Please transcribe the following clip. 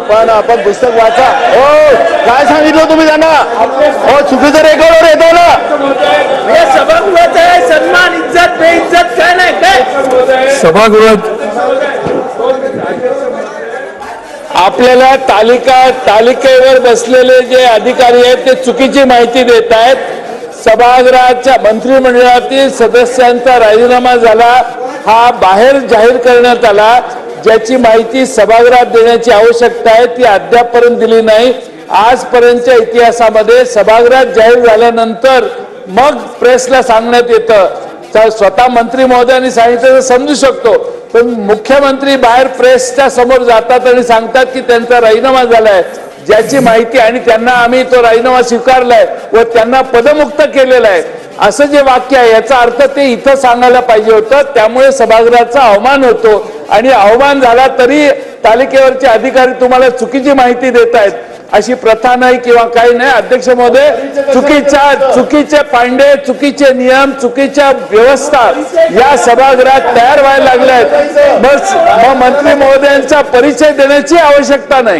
आपण आपण पुस्तक वाचा. हो काय सांगितलं तुम्ही त्यांना? हो चुकीचं रेकॉर्डवर येतो ना? सभागृहाचा आहे. सन्मान इज्जत बेइज्जत काय नाही काय? सभागृहात आपल्याला तालिका तालिकेवर बसलेले जे अधिकारी आहेत ते चुकीची माहिती देत आहेत. सभागृहाच्या मंत्रिमंडळातील सदस्यांचा राजीनामा झाला. हा बाहेर जाहीर करण्यात आला. ज्याची माहिती सभागृहात देण्याची आवश्यकता आहे ती अद्यापपर्यंत दिली नाही. आजपर्यंतच्या इतिहासामध्ये सभागृहात जाहीर झाल्यानंतर मग प्रेसला सांगण्यात येतं. तर स्वतः मंत्री महोदयांनी सांगितलं तर समजू शकतो. पण मुख्यमंत्री बाहेर प्रेसच्या समोर जातात आणि सांगतात की त्यांचा राजीनामा झालाय. ज्याची माहिती आणि त्यांना आम्ही तो राजीनामा स्वीकारलाय व त्यांना पदमुक्त केलेला आहे. असं जे वाक्य आहे याचा अर्थ ते इथं सांगायला पाहिजे होतं. त्यामुळे सभागृहाचा अवमान होतो. आणि अवमान झाला तरी तालिकेवरचे अधिकारी तुम्हाला चुकीची माहिती देत आहेत. अशी प्रथा नाही किंवा काही नाही. अध्यक्ष महोदय चुकीच्या चुकीचे पांडे चुकीचे नियम चुकीच्या व्यवस्था या सभागृहात तयार व्हायला लागल्या आहेत बस मग मंत्री महोदयांचा परिचय देण्याची आवश्यकता नाही.